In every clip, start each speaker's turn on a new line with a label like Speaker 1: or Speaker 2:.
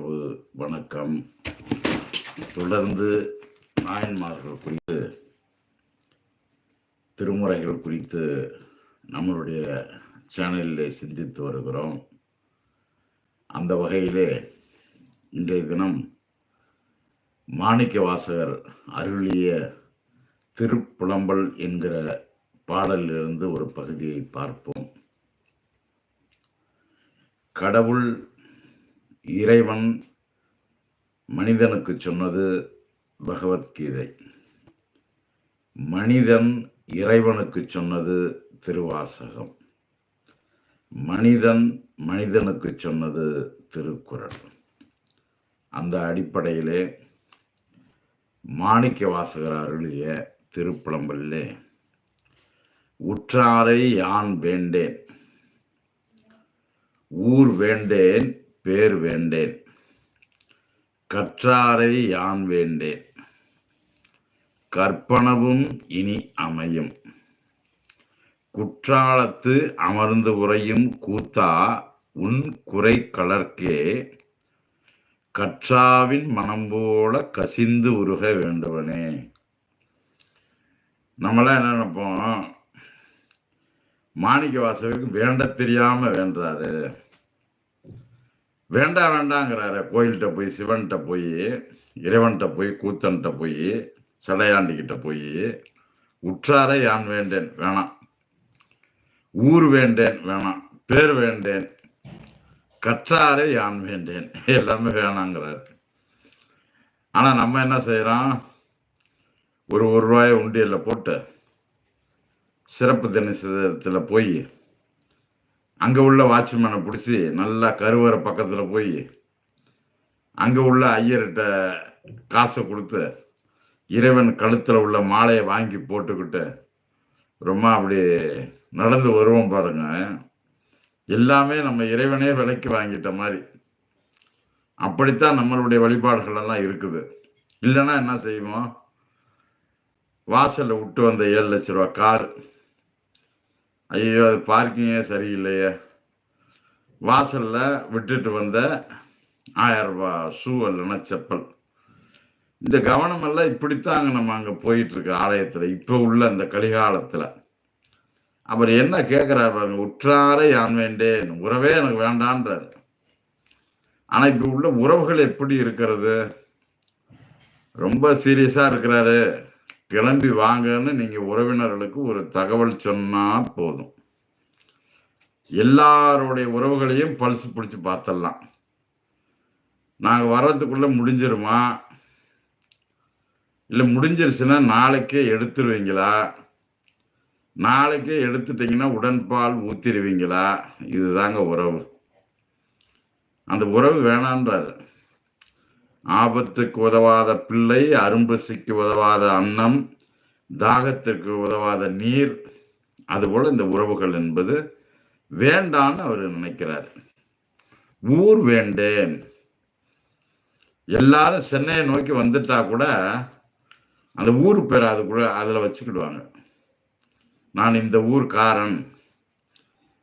Speaker 1: வணக்கம். தொடர்ந்து நாயன்மார்கள் குறித்து திருமுறைகள் குறித்து நம்மளுடைய சேனலில் சிந்தித்து வருகிறோம். அந்த வகையிலே இன்றைய தினம் மாணிக்க வாசகர் அருளிய திருப்புலம்பல் என்கிற பாடலிலிருந்து ஒரு பகுதியை பார்ப்போம். கடவுள் இறைவன் மனிதனுக்கு சொன்னது பகவத்கீதை. மனிதன் இறைவனுக்கு சொன்னது திருவாசகம். மனிதன் மனிதனுக்கு சொன்னது திருக்குறள். அந்த அடிப்படையிலே மாணிக்க வாசகர் அருளிய திருப்புலம்பலிலே உற்றாரை யான் வேண்டேன்? ஊர் வேண்டேன் பேர் வேண்டேன். கற்றாரை யான் வேண்டேன். கற்பனவும் இனி அமையும். குற்றாலத்து அமர்ந்து உறையும் கூத்தா உன் குறை கலர்க்கே. கற்றாவின் மனம் போல கசிந்து உருக வேண்டுவனே. நம்மளாம் என்ன நினைப்போம்? மாணிக்க வாசகருக்கு வேண்ட தெரியாம வேண்டாரு வேண்டாம் வேண்டாங்கிறாரு. கோயில்கிட்ட போய் சிவன்கிட்ட போய் இறைவன்கிட்ட போய் கூத்தன்கிட்ட போய் சடையாண்டிக்கிட்ட போய் உற்றாரை யான் வேண்டேன் வேணாம். ஊர் வேண்டேன் வேணாம். பேர் வேண்டேன். கற்றாரை யான் வேண்டேன். எல்லாமே வேணாங்கிறாரு. ஆனால் நம்ம என்ன செய்கிறோம் ஒரு ஒரு ரூபாயை உண்டியலில் போட்டு சிறப்பு தினசத்தில் போய் அங்கே உள்ள வாட்ச்மேனை பிடிச்சி நல்லா கருவறை பக்கத்தில் போய் அங்கே உள்ள ஐயர்கிட்ட காசை கொடுத்து இறைவன் கழுத்தில் உள்ள மாலையை வாங்கி போட்டுக்கிட்டு ரொம்ப அப்படி நடந்து வருவோம் பாருங்க. எல்லாமே நம்ம இறைவனே விலைக்கு வாங்கிட்ட மாதிரி. அப்படித்தான் நம்மளுடைய வழிபாடுகள் எல்லாம் இருக்குது. இல்லைன்னா என்ன செய்வோம்? வாசலில் விட்டு வந்த ஏழு லட்ச ரூபா கார் ஐயோ அது பார்க்கிங்கே சரியில்லையே. வாசலில் விட்டுட்டு வந்த ஆயிரம் ரூபாய் ஷூ இல்லைன்னா செப்பல். இந்த கவனமெல்லாம் இப்படித்தாங்க நம்ம அங்கே போயிட்டுருக்கோம் ஆலயத்தில். இப்போ உள்ள இந்த கலிகாலத்தில். அவர் என்ன கேட்குறாரு பாருங்க உற்றாரை யான் வேண்டேன்? உறவே எனக்கு வேண்டான்றார். ஆனால் இப்போ உள்ள உறவுகள் எப்படி இருக்கிறது? ரொம்ப சீரியஸாக இருக்கிறாரு. கிளம்பி வாங்கன்னு நீங்கள் உறவினர்களுக்கு ஒரு தகவல் சொன்னால் போதும். எல்லாருடைய உறவுகளையும் பல்ஸ் பிடிச்சி பார்த்தரலாம் நாங்கள் வர்றதுக்குள்ளே முடிஞ்சிருமா? இல்லை முடிஞ்சிருச்சுன்னா நாளைக்கே எடுத்துருவீங்களா? நாளைக்கே எடுத்துட்டீங்கன்னா உடன்பால் ஊத்திடுவீங்களா இதுதாங்க உறவு. அந்த உறவு வேணான்றாரு. ஆபத்துக்கு உதவாத பிள்ளை அரும்பசிக்கு உதவாத அன்னம் தாகத்திற்கு உதவாத நீர் அதுபோல இந்த உறவுகள் என்பது வேண்டான்னு அவர் நினைக்கிறார். ஊர் வேண்டேன். எல்லாரும் சென்னையை நோக்கி வந்துட்டா கூட அந்த ஊர் பேர் அது கூட அதில் வச்சுக்கிடுவாங்க. நான் இந்த ஊர்க்காரன்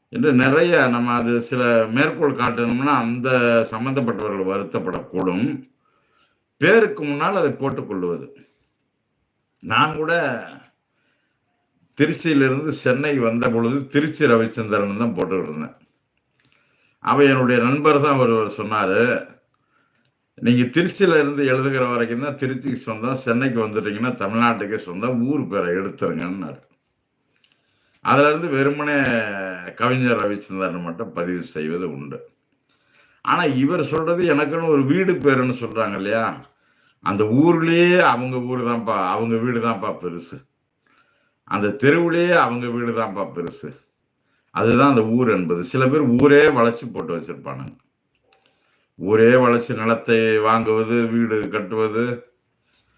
Speaker 1: என்று நிறைய நம்ம அது சில மேற்கோள் காட்டணும்னா அந்த சம்பந்தப்பட்டவர்கள் வருத்தப்படக்கூடும். பேருக்கு முன்னால் அதை போட்டுக்கொள்வது நான் கூட திருச்சியிலிருந்து சென்னை வந்த பொழுது திருச்சி ரவிச்சந்திரன் தான் போட்டுக்கிட்டு இருந்தேன் அவ என்னுடைய நண்பர் தான் ஒருவர் சொன்னார் நீங்கள் திருச்சியில இருந்து எழுதுகிற வரைக்கும் தான் திருச்சிக்கு சொந்தம் சென்னைக்கு வந்துட்டீங்கன்னா தமிழ்நாட்டுக்கே சொந்தம் ஊர் பேரை எடுத்துருங்கன்னாரு. அதுலேருந்து வெறுமனே கவிஞர் ரவிச்சந்திரன் மட்டும் பதிவு செய்வது உண்டு. ஆனா இவர் சொல்றது எனக்குன்னு ஒரு வீடு பேருன்னு சொல்றாங்க இல்லையா? அந்த ஊர்லயே அவங்க ஊர் தான்ப்பா அவங்க வீடு தான்ப்பா பெருசு. அந்த தெருவுலேயே அவங்க வீடு தான்ப்பா பெருசு. அதுதான் அந்த ஊர் என்பது. சில பேர் ஊரே வளைச்சு போட்டு வச்சிருப்பானுங்க. ஊரே வளைச்சு நிலத்தை வாங்குவது வீடு கட்டுவது.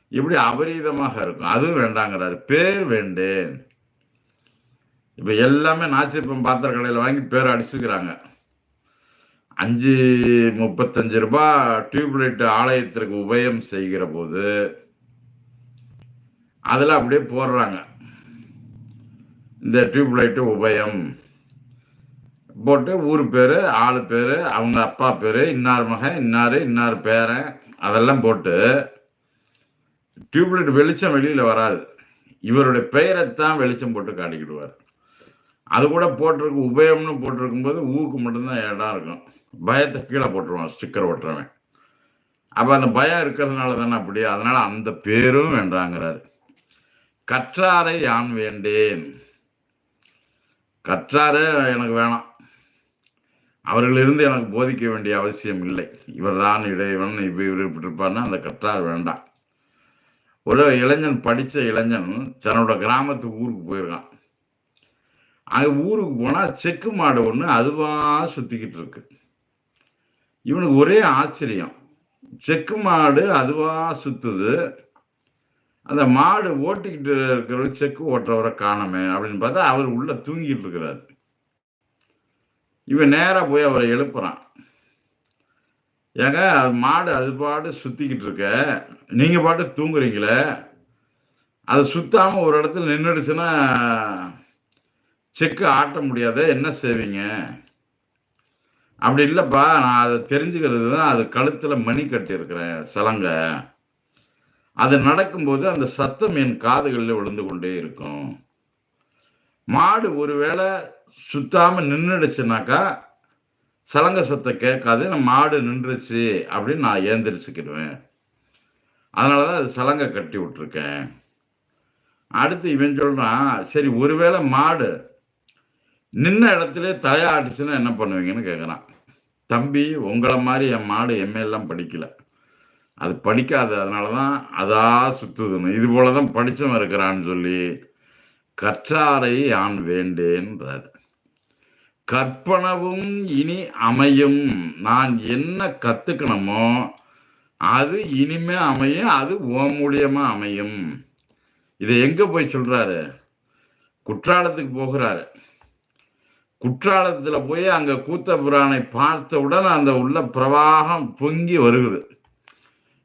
Speaker 1: இப்படி அபரீதமாக இருக்கும். அதுவும் வேண்டாங்கிறாரு. பேர் வேண்டேன். இப்ப எல்லாமே நாச்சிப்பம் பாத்திர கடையில் வாங்கி பேர் அடிச்சுக்கிறாங்க. அஞ்சு முப்பத்தஞ்சு ரூபாய் டியூப்லைட் ஆலயத்திற்கு உபயம் செய்கிற போது அதில் அப்படியே போடுறாங்க. இந்த டியூப்லைட்டு உபயம். போட்டு ஊர் பேர் ஆள் பேர் அவங்க அப்பா பேர் இன்னார் மகன் இன்னார் இன்னார் பேரன் அதெல்லாம் போட்டு டியூப்லைட் வெளிச்சம் வெளியில் வராது. இவருடைய பெயரைத்தான் வெளிச்சம் போட்டு காட்டிக்கிடுவார். அது கூட போட்டிருக்கு உபயம்னு போட்டிருக்கும் போது ஊக்கு மட்டும்தான் இடம் இருக்கும். பயத்தை கீழே போட்டுருவான் ஸ்டிக்கர் ஒட்டுறவன். அப்போ அந்த பயம் இருக்கிறதுனால தானே அப்படி அதனால அந்த பேரும் வேண்டாங்கிறாரு. கற்றாரை யான் வேண்டேன்? கற்றாரே எனக்கு வேணாம். அவர்களிருந்து எனக்கு போதிக்க வேண்டிய அவசியம் இல்லை. இவர்தான் இடைவன் இப்போ இவர் இப்படி இருப்பார்னா அந்த கற்றார் வேண்டாம். ஒரு இளைஞன் படித்த இளைஞன் தன்னோட கிராமத்துக்கு ஊருக்கு போயிருக்கான். அங்கே ஊருக்கு போனால் செக்கு மாடு ஒன்று அதுவாக சுற்றிக்கிட்டு இருக்கு. இவனுக்கு ஒரே ஆச்சரியம். செக்கு மாடு அதுவாக சுற்றுது அந்த மாடு ஓட்டிக்கிட்டு இருக்கிறவர் செக்கு ஓட்டுறவரை காணமே அப்படின்னு பார்த்தா அவர் உள்ள தூங்கிட்டு இருக்கிறார். இவன் நேராக போய் அவரை எழுப்புறான். ஏங்க அது மாடு அது பாட்டு சுத்திக்கிட்டு இருக்க. நீங்க பாட்டு தூங்குறீங்களே. அது சுத்தாம ஒரு இடத்துல நின்றுடுச்சுன்னா செக்கு ஆட்ட முடியாத என்ன செய்வீங்க? அப்படி இல்லைப்பா நான் அதை தெரிஞ்சுக்கிறது தான் அது கழுத்தில் மணி கட்டியிருக்கிறேன் சலங்க. அது நடக்கும்போது அந்த சத்தம் என் காதுகளில் விழுந்து கொண்டே இருக்கும். மாடு ஒருவேளை சுத்தாம நின்றுடுச்சுனாக்கா சலங்க சத்தம் கேட்காது நம்ம மாடு நின்றுச்சு அப்படின்னு நான் ஏந்திரிச்சுக்கிடுவேன். அதனால தான் அது சலங்கை கட்டி விட்டுருக்கேன். அடுத்து இவன் சொல்கிறான் சரி ஒருவேளை மாடு நின்ன இடத்துல தலையாட்டுச்சுன்னா என்ன பண்ணுவீங்கன்னு கேட்குறான் தம்பி உங்களை மாதிரி என் மாடு எம்ஏலாம் படிக்கல. அது படிக்காது அதனால தான் அதா சுத்துதுன்னு. இது போல தான் படித்தவன் இருக்கிறான்னு சொல்லி கற்றாரை யான் வேண்டேன்றார். கற்பனவும் இனி அமையும். நான் என்ன கற்றுக்கணுமோ அது இனிமே அமையும் அது ஓ மூலியமா அமையும். இதை எங்க போய் சொல்றாரு? குற்றாலத்துக்கு போகிறாரு. குற்றாலத்தில் போய் அங்கே கூத்தபுராணை பார்த்தவுடன் அந்த உள்ள பிரவாகம் பொங்கி வருகுது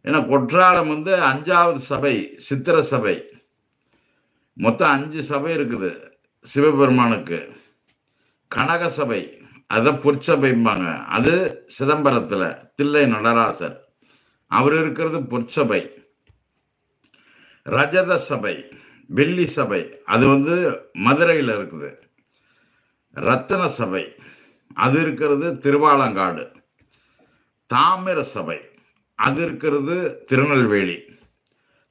Speaker 1: ஏன்னா குற்றாலம் வந்து அஞ்சாவது சபை சித்திர சபை. மொத்தம் அஞ்சு சபை இருக்குது சிவபெருமானுக்கு. கனக சபை அதை பொற்சபைம்பாங்க. அது சிதம்பரத்தில் தில்லை நடராசர். அவர் இருக்கிறது பொற்சபை. ரஜத சபை வெள்ளி சபை அது வந்து மதுரையில் இருக்குது. ரத்தன சபை அது இருக்கிறது திருவாலங்காடு. தாமிர சபை அது இருக்கிறது திருநெல்வேலி.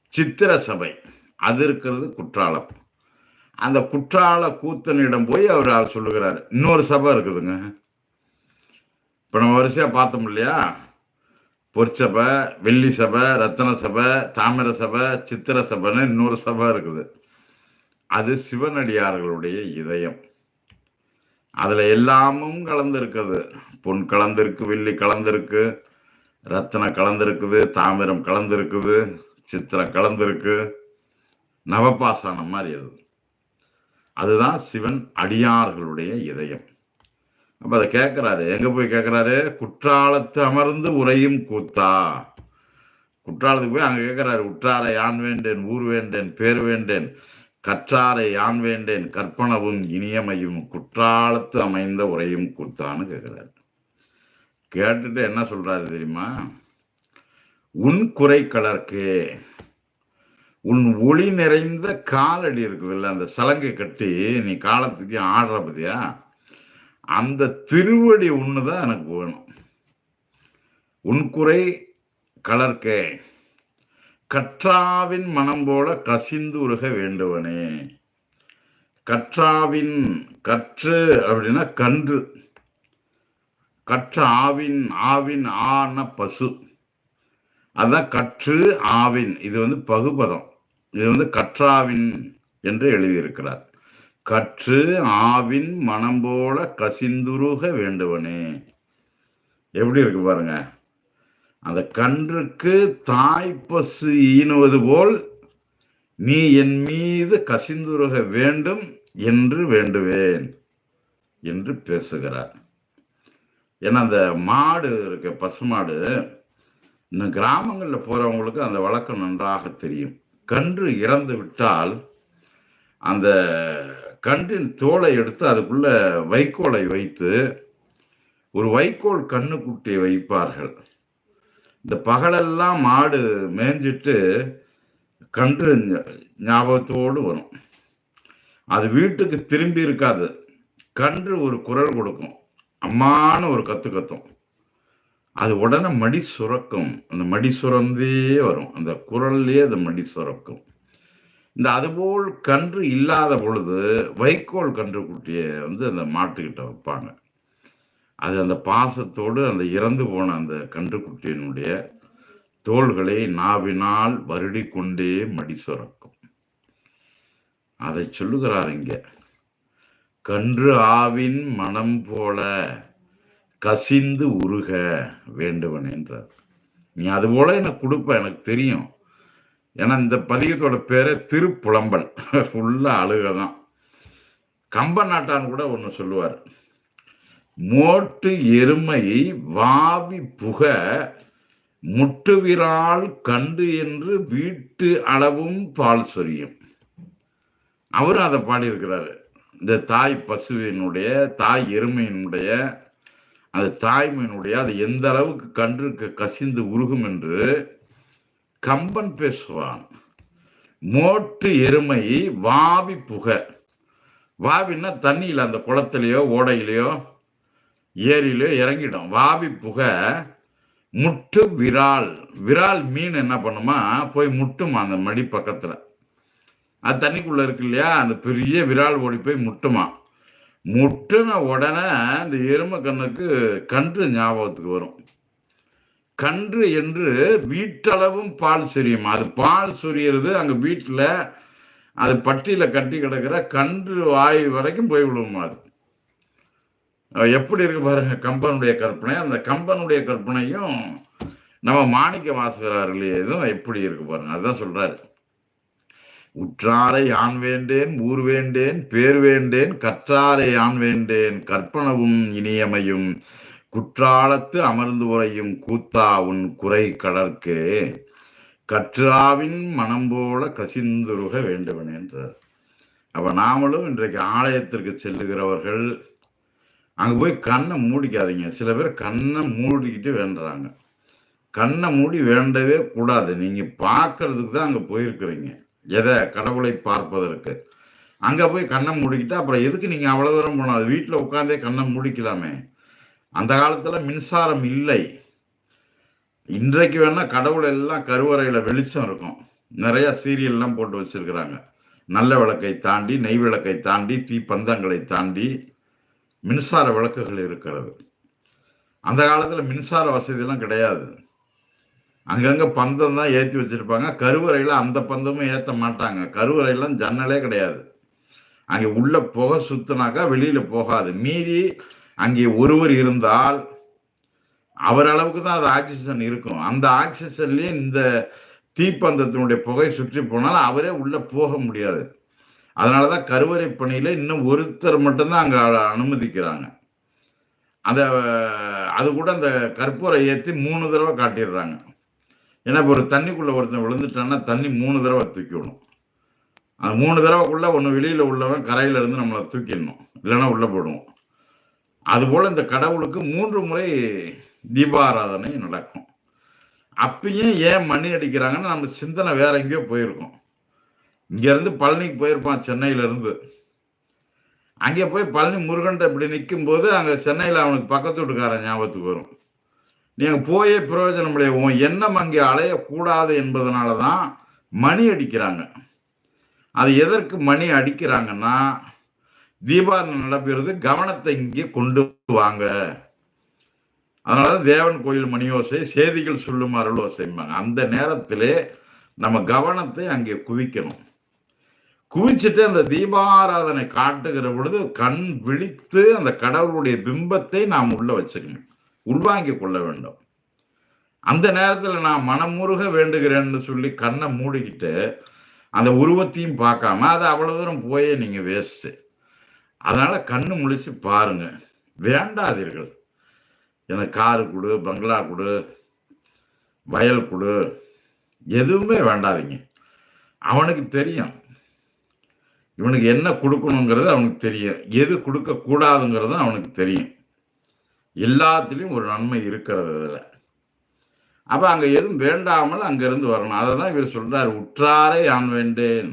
Speaker 1: சித்திர சபை அது இருக்கிறது குற்றாலம். அந்த குற்றால கூத்தனிடம் போய் அவர் சொல்லுகிறார். இன்னொரு சபை இருக்குதுங்க. இப்போ நம்ம வரிசையாக பார்த்தோம் இல்லையா? பொற்சபை வெள்ளி சபை ரத்தன சபை தாமிர சபை சித்திர சபைன்னு இன்னொரு சபை இருக்குது. அது சிவனடியார்களுடைய இதயம். அதில் எல்லாமும் கலந்துருக்குது. பொன் கலந்திருக்கு வெள்ளி கலந்திருக்கு ரத்தனம் கலந்திருக்குது தாமிரம் கலந்திருக்குது சித்திரம் கலந்திருக்கு. நவபாசானம் மாதிரி அது. அதுதான் சிவன் அடியார்களுடைய இதயம். அப்ப அதை கேட்கிறாரு எங்க போய் கேட்கிறாரு குற்றாலத்து அமர்ந்து உரையும் கூத்தா. குற்றாலத்துக்கு போய் அங்க கேட்கிறாரு உற்றார யான் வேண்டேன் ஊர் வேண்டேன் பேர் வேண்டேன். கற்றாரை யான் வேண்டேன்? கற்பனவும் இனியமையும் குற்றாலத்து அமைந்த உரையும் கூத்தான்னு கேட்குறாரு. கேட்டுட்டு என்ன சொல்றாரு தெரியுமா? உன் குறை கலர்க்கே உன் ஒளி நிறைந்த காலடி இருக்குதுல்ல அந்த சலங்கை கட்டி நீ காலத்துக்கு ஆடுற பத்தியா? அந்த திருவடி ஒன்று தான் எனக்கு வேணும். உன் குறை கலர்க்கே கற்றாவின் மனம் போல கசிந்து உருக வேண்டுவனே. கற்றாவின் கற்று அப்படின்னா கன்று. கற்ற ஆவின் ஆவின் ஆன பசு. அதான் கற்று ஆவின். இது வந்து பகுபதம். இது வந்து கற்றாவின் என்று எழுதியிருக்கிறார். கற்று ஆவின் மனம் போல கசிந்துருக வேண்டுவனே. எப்படி இருக்கு பாருங்க. அந்த கன்றுக்கு தாய் பசு ஈனுவது போல் நீ என் மீது கசிந்துருக வேண்டும் என்று வேண்டுவேன் என்று பேசுகிறார். ஏன்னா அந்த மாடு இருக்க பசுமாடு இந்த கிராமங்களில் போகிறவங்களுக்கு அந்த வழக்கம் நன்றாக தெரியும். கன்று இறந்து விட்டால் அந்த கன்றின் தோலை எடுத்து அதுக்குள்ள வைக்கோலை வைத்து ஒரு வைக்கோல் கண்ணுக்குட்டியை வைப்பார்கள். இந்த பகலெல்லாம் மாடு மேய்ஞ்சிட்டு கன்று ஞாபகத்தோடு வரும். அது வீட்டுக்கு திரும்பி இருக்காது. கன்று ஒரு குரல் கொடுக்கும். அம்மானு ஒரு கத்து கத்தும். அது உடனே மடி சுரக்கும். அந்த மடி சுரந்தே வரும். அந்த குரல்லே அது மடி சுரக்கும். இந்த அதுபோல் கன்று இல்லாத பொழுது வைக்கோல் கன்று குட்டியை வந்து அந்த மாட்டுக்கிட்ட வைப்பாங்க. அது அந்த பாசத்தோடு அந்த இறந்து போன அந்த கன்றுக்குட்டியினுடைய தோள்களை நாவினால் வருடி கொண்டே மடி சுரக்கும். அதை சொல்லுகிறார் இங்க கன்று ஆவின் மனம் போல கசிந்து உருக வேண்டுவன் என்றார். நீ அது போல எனக்கு கொடுப்ப எனக்கு தெரியும். ஏன்னா இந்த பதிகத்தோட பேரே திருப்புலம்பல். ஃபுல்லா அழுகதான். கம்ப நாட்டான் கூட ஒன்று சொல்லுவார். மோட்டு எருமையை வாவி புக முட்டுவிரால் கண்டு என்று வீட்டு அளவும் பால் சொரியும். அவரும் அதை பாடியிருக்கிறாரு. இந்த தாய் பசுவினுடைய தாய் எருமையினுடைய அந்த தாய்மையினுடைய அது எந்த அளவுக்கு கன்றுக்கு கசிந்து உருகும் என்று கம்பன் பேசுவான். மோட்டு எருமையை வாவி புக. வாவின்னா தண்ணியில் அந்த குளத்திலேயோ ஓடையிலையோ ஏரியிலே இறங்கிடும். வாவி புகை முட்டு விரால். விரால் மீன் என்ன பண்ணுமா? போய் முட்டுமா அந்த மடி பக்கத்தில். அது தண்ணிக்குள்ளே இருக்கு இல்லையா? அந்த பெரிய விரால் ஓடி போய் முட்டுமா. முட்டுன உடனே இந்த எருமை கண்ணுக்கு கன்று ஞாபகத்துக்கு வரும். கன்று என்று வீட்டளவும் பால் சொரியும்? அது பால் சொரியறது அங்கே வீட்டில் அது பட்டியில் கட்டி கிடக்கிற கன்று வாய் வரைக்கும் போய் விழுமா அது? எப்படி இருக்கு பாருங்க கம்பனுடைய கற்பனை. அந்த கம்பனுடைய கற்பனையும் நம்ம மாணிக்க வாசகரார்களே இதுவும் எப்படி இருக்கு பாருங்க அதான் சொல்றாரு. உற்றாரை ஆண் வேண்டேன் ஊர் வேண்டேன் பேர் வேண்டேன் கற்றாரை ஆண் வேண்டேன் கற்பனவும் இனியமையும். குற்றாலத்து அமர்ந்து உரையும் கூத்தா உன் குறை கடற்கே கற்றாவின் மனம் போல கசிந்துருக வேண்டுவன் என்றார். அப்ப நாமளும் இன்றைக்கு ஆலயத்திற்கு செல்லுகிறவர்கள் அங்கே போய் கண்ணை மூடிக்காதீங்க. சில பேர் கண்ணை மூடிக்கிட்டு வேண்டுறாங்க. கண்ணை மூடி வேண்டவே கூடாது. நீங்கள் பார்க்கறதுக்கு தான் அங்கே போயிருக்கிறீங்க. எதை? கடவுளை பார்ப்பதற்கு. அங்கே போய் கண்ணை மூடிக்கிட்டு அப்புறம் எதுக்கு நீங்கள் அவ்வளோ தூரம் போனால் அது உட்காந்தே கண்ணை மூடிக்கலாமே. அந்த காலத்தில் மின்சாரம் இல்லை. இன்றைக்கு வேணால் கடவுள் எல்லாம் கருவறையில் வெளிச்சம் இருக்கும். நிறையா சீரியல்லாம் போட்டு வச்சுருக்கிறாங்க. நல்ல விளக்கை தாண்டி நெய் விளக்கை தாண்டி தீ பந்தங்களை தாண்டி மின்சார விளக்குகள் இருக்கிறது. அந்த காலத்தில் மின்சார வசதியெல்லாம் கிடையாது. அங்கங்கே பந்தம் தான் ஏற்றி வச்சிருப்பாங்க. கருவறையில் அந்த பந்தமும் ஏற்ற மாட்டாங்க. கருவறையெல்லாம் ஜன்னலே கிடையாது. அங்கே உள்ள புகை சுத்தினாக்கா வெளியில் போகாது. மீறி அங்கே ஒருவர் இருந்தால் அவர் அளவுக்கு தான் அது ஆக்சிஜன் இருக்கும். அந்த ஆக்சிஜன்லேயே இந்த தீப்பந்தத்தினுடைய புகை சுற்றி போனால் அவரே உள்ளே போக முடியாது. அதனாலதான் கருவறை பணியில் இன்னும் ஒருத்தர் மட்டும்தான் அங்கே அனுமதிக்கிறாங்க. அந்த அது கூட அந்த கற்பூரை ஏற்றி மூணு தடவை காட்டிடுறாங்க. ஏன்னா இப்போ ஒரு தண்ணிக்குள்ளே ஒருத்தன் விழுந்துட்டான்னா தண்ணி மூணு தடவை தூக்கிவிடும் அந்த மூணு தடவைக்குள்ள ஒன்று வெளியில் உள்ளவன் கரையில் இருந்து நம்மளை தூக்கிடணும். இல்லைன்னா உள்ளே போடுவோம் அதுபோல் இந்த கடவுளுக்கு மூன்று முறை தீபாராதனை நடக்கும். அப்பயும் ஏன் மணி அடிக்கிறாங்கன்னு நம்ம சிந்தனை வேற எங்கேயோ போயிருக்கோம். இங்கேருந்து பழனிக்கு போயிருப்பான் சென்னையிலேருந்து. அங்கே போய் பழனி முருகன்ட்ட இப்படி நிற்கும் போது அங்கே சென்னையில் அவனுக்கு பக்கத்து வீட்டுக்காரன் ஞாபகத்துக்கு வரும். நீங்கள் போயே பிரயோஜனம் இல்லை உன் எண்ணம் அங்கே அலையக்கூடாது என்பதனால தான் மணி அடிக்கிறாங்க. அது எதற்கு மணி அடிக்கிறாங்கன்னா தீபாவளி நடப்பெறுது கவனத்தை இங்கே கொண்டு வாங்க. அதனாலதான் தேவன் கோயில் மணியோசை செய்திகள் சொல்லும் அருளோசைம்பாங்க அந்த நேரத்திலே நம்ம கவனத்தை அங்கே குவிக்கணும். குவிச்சுட்டு அந்த தீபாராதனை காட்டுகிற பொழுது கண் விழித்து அந்த கடவுளுடைய பிம்பத்தை நாம் உள்ள வச்சுக்கணும் உள்வாங்கி கொள்ள வேண்டும். அந்த நேரத்தில் நான் மனமுருக வேண்டுகிறேன்னு சொல்லி கண்ணை மூடிக்கிட்டு அந்த உருவத்தையும் பார்க்காம அது அவ்வளோ தூரம் போயே நீங்கள் வேஸ்ட்டு அதனால் கண்ணு முழிச்சு பாருங்க. வேண்டாதீர்கள். எனக்கு காரு கொடு பங்களா கொடு வயல் கொடு எதுவுமே வேண்டாதீங்க. அவனுக்கு தெரியும். இவனுக்கு என்ன கொடுக்கணுங்கிறது அவனுக்கு தெரியும். எது கொடுக்கக்கூடாதுங்கிறது அவனுக்கு தெரியும். எல்லாத்துலேயும் ஒரு நன்மை இருக்கிறது இதில் அப்போ அங்கே எதுவும் வேண்டாமல் அங்கேருந்து வரணும். அதை தான் இவர் சொல்கிறார் உற்றாரை யான் வேண்டேன்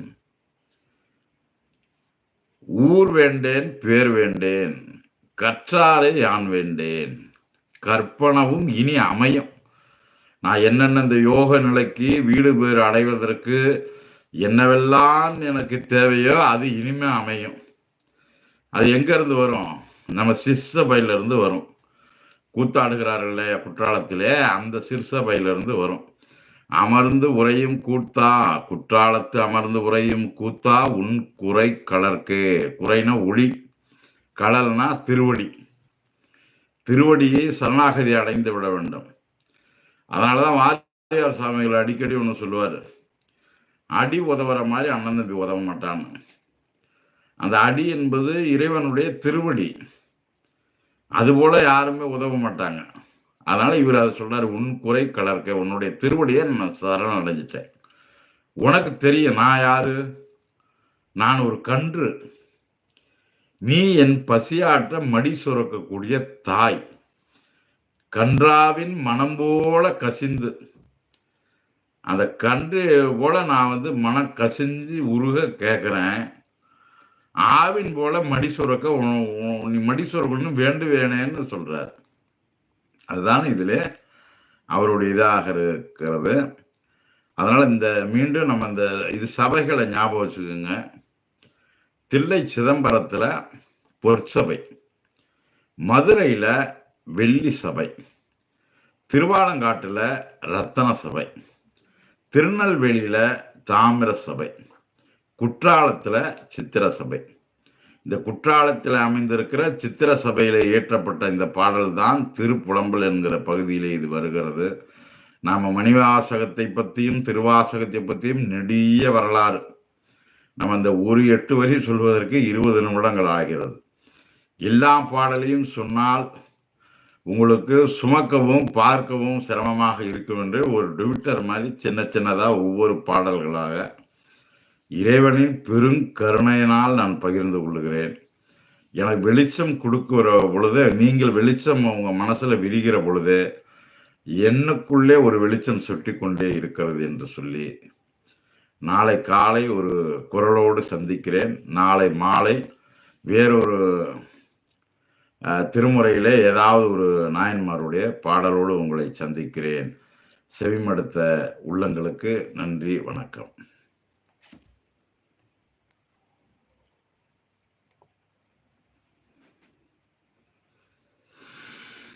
Speaker 1: ஊர் வேண்டேன் பேர் வேண்டேன் கற்றாரை யான் வேண்டேன் கற்பனவும் இனி அமையும். நான் என்னென்ன இந்த யோக நிலைக்கு வீடு பேர் அடைவதற்கு என்னவெல்லாம் எனக்கு தேவையோ அது இனிமே அமையும். அது எங்கேருந்து வரும்? நம்ம சிஸ்ஸ பையில வரும். கூத்தாடுகிறார்களே குற்றாலத்திலே அந்த சிறுச பையிலிருந்து வரும். அமர்ந்து உரையும் கூத்தா குற்றாலத்து அமர்ந்து உரையும் கூத்தா உன் குறை கலர்க்கு. குறைனா ஒளி கடல்னா திருவடி. திருவடியை சரணாகதி அடைந்து விட வேண்டும். அதனாலதான் வாரியார் சாமிகள் அடிக்கடி ஒன்று சொல்லுவார். அடி உதவுற மாதிரி அண்ணன் தம்பி உதவ மாட்டான் அந்த அடி என்பது இறைவனுடைய திருவடி. அதுபோல யாருமே உதவ மாட்டாங்க. அதனால இவர் அதை சொல்றாரு உன் குறை கலர்க்க உன்னுடைய திருவடியை நான் சரணம் அடைஞ்சிட்டேன். உனக்கு தெரியும் நான் யாரு? நான் ஒரு கன்று. நீ என் பசியாற்ற மடி சுரக்கக்கூடிய தாய். கன்றாவின் மனம் போல கசிந்து அந்த கன்று போல நான் வந்து மன கசிஞ்சு உருக கேட்குறேன் ஆவின் போல மடி சுரக்க நீ மடி சுரக்கணும் வேண்டு வேணேன்னு சொல்றார். அதுதான் இதுல அவருடைய இதாக இருக்கிறது. அதனால இந்த மீண்டும் நம்ம இந்த இது சபைகளை ஞாபகம் வச்சுக்கோங்க. தில்லை சிதம்பரத்துல பொற்சபை மதுரையில வெள்ளி சபை திருவாலங்காட்டுல ரத்தன சபை. திருநெல்வேலியில் தாமிர சபை குற்றாலத்தில் சித்திர சபை. இந்த குற்றாலத்தில் அமைந்திருக்கிற சித்திர சபையில் இயற்றப்பட்ட இந்த பாடல் தான் திருப்புலம்பல் என்கிற பகுதியிலே இது வருகிறது. நாம் மணிவாசகத்தை பற்றியும் திருவாசகத்தை பற்றியும் நெடிய வரலாறு. நம்ம இந்த ஒரு எட்டு வரி சொல்வதற்கு இருபது நிமிடங்கள் ஆகிறது. எல்லா பாடலையும் சொன்னால் உங்களுக்கு சுமக்கவும் பார்க்கவும் சிரமமாக இருக்கும் என்று ஒரு ட்விட்டர் மாதிரி சின்ன சின்னதாக ஒவ்வொரு பாடல்களாக இறைவனின் பெருங்கருணையினால் நான் பகிர்ந்து கொள்கிறேன். எனக்கு வெளிச்சம் கொடுக்குற பொழுது நீங்கள் வெளிச்சம் உங்கள் மனசில் விரிகிற பொழுது என்னுக்குள்ளே ஒரு வெளிச்சம் சுட்டி கொண்டே இருக்கிறது என்று சொல்லி நாளை காலை ஒரு குரலோடு சந்திக்கிறேன். நாளை மாலை வேறொரு திருமுறையிலே ஏதாவது ஒரு நாயன்மாருடைய பாடலோடு உங்களை சந்திக்கிறேன். செவிமடுத்த உள்ளங்களுக்கு நன்றி வணக்கம்.